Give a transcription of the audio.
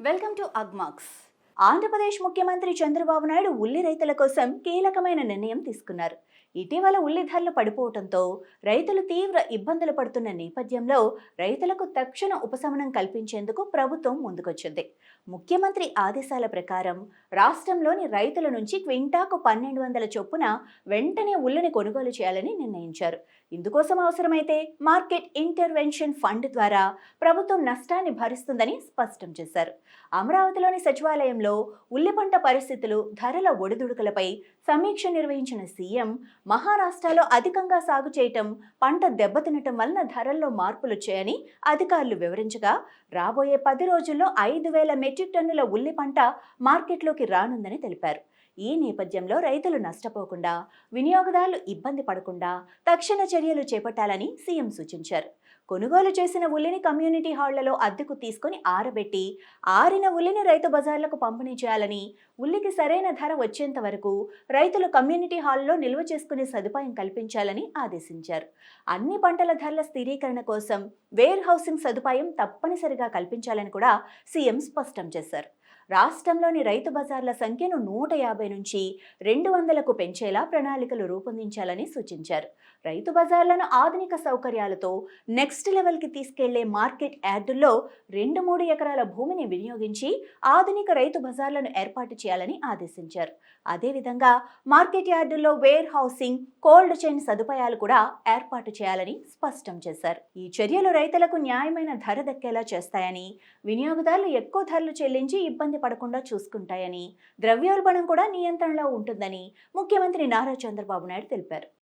Welcome to Agmax. Andhra Pradesh ముఖ్యమంత్రి చంద్రబాబు నాయుడు ఉల్లి రైతుల కోసం కీలకమైన నిర్ణయం తీసుకున్నారు. ఇటీవల ఉల్లి ధరలు పడిపోవడంతో రైతులు తీవ్ర ఇబ్బందులు పడుతున్న నేపథ్యంలో రైతులకు తక్షణ ఉపశమనం కల్పించేందుకు ప్రభుత్వం ముందుకొచ్చింది. ముఖ్యమంత్రి ఆదేశాల ప్రకారం రాష్ట్రంలోని రైతుల నుంచి క్వింటాకు పన్నెండు వందల చొప్పున వెంటనే ఉల్లిని కొనుగోలు చేయాలని నిర్ణయించారు. ఇందుకోసం అవసరమైతే మార్కెట్ ఇంటర్వెన్షన్ ఫండ్ ద్వారా ప్రభుత్వం నష్టాన్ని భరిస్తుందని స్పష్టం చేశారు. అమరావతిలోని సచివాలయంలో ఉల్లి పంట పరిస్థితులు ధరల ఒడిదుడుకులపై సమీక్ష నిర్వహించిన సీఎం మహారాష్ట్రలో అధికంగా సాగు చేయటం పంట దెబ్బతినటం వలన ధరల్లో మార్పులొచ్చాయని అధికారులు వివరించగా రాబోయే పది రోజుల్లో ఐదు వేల మెట్రిక్ టన్నుల ఉల్లి పంట మార్కెట్లోకి రానుందని తెలిపారు. ఈ నేపథ్యంలో రైతులు నష్టపోకుండా వినియోగదారులు ఇబ్బంది పడకుండా తక్షణ చర్యలు చేపట్టాలని సీఎం సూచించారు. కొనుగోలు చేసిన ఉల్లిని కమ్యూనిటీ హాళ్ళలో అద్దెకు తీసుకొని ఆరబెట్టి ఆరిన ఉల్లిని రైతు బజార్లకు పంపిణీ చేయాలని ఉల్లికి సరైన ధర వచ్చేంత వరకు రైతులు కమ్యూనిటీ హాల్లో నిల్వ చేసుకునే సదుపాయం కల్పించాలని ఆదేశించారు. అన్ని పంటల ధరల స్థిరీకరణ కోసం వేర్ హౌసింగ్ సదుపాయం తప్పనిసరిగా కల్పించాలని కూడా సీఎం స్పష్టం చేశారు. రాష్ట్రంలోని రైతు బజార్ల సంఖ్యను నూట యాభై నుంచి రెండు వందలకు పెంచేలా ప్రణాళికలు రూపొందించాలని సూచించారు. రైతు బజార్లను ఆధునిక సౌకర్యాలతో నెక్స్ట్ లెవెల్కి తీసుకెళ్ళే మార్కెట్ యార్డుల్లో రెండు మూడు ఎకరాల భూమిని వినియోగించి ఆధునిక రైతు బజార్లను ఏర్పాటు చేయాలని ఆదేశించారు. అదేవిధంగా మార్కెట్ యార్డుల్లో వేర్ హౌసింగ్ కోల్డ్ చైన్ సదుపాయాలు కూడా ఏర్పాటు చేయాలని స్పష్టం చేశారు. ఈ చర్యలు రైతులకు న్యాయమైన ధర దక్కేలా చేస్తాయని వినియోగదారులు ఎక్కువ ధరలు చెల్లించి ఇబ్బంది పడకుండా చూసుకుంటాయని ద్రవ్యోల్బణం కూడా నియంత్రణలో ఉంటుందని ముఖ్యమంత్రి నారా చంద్రబాబు నాయుడు తెలిపారు.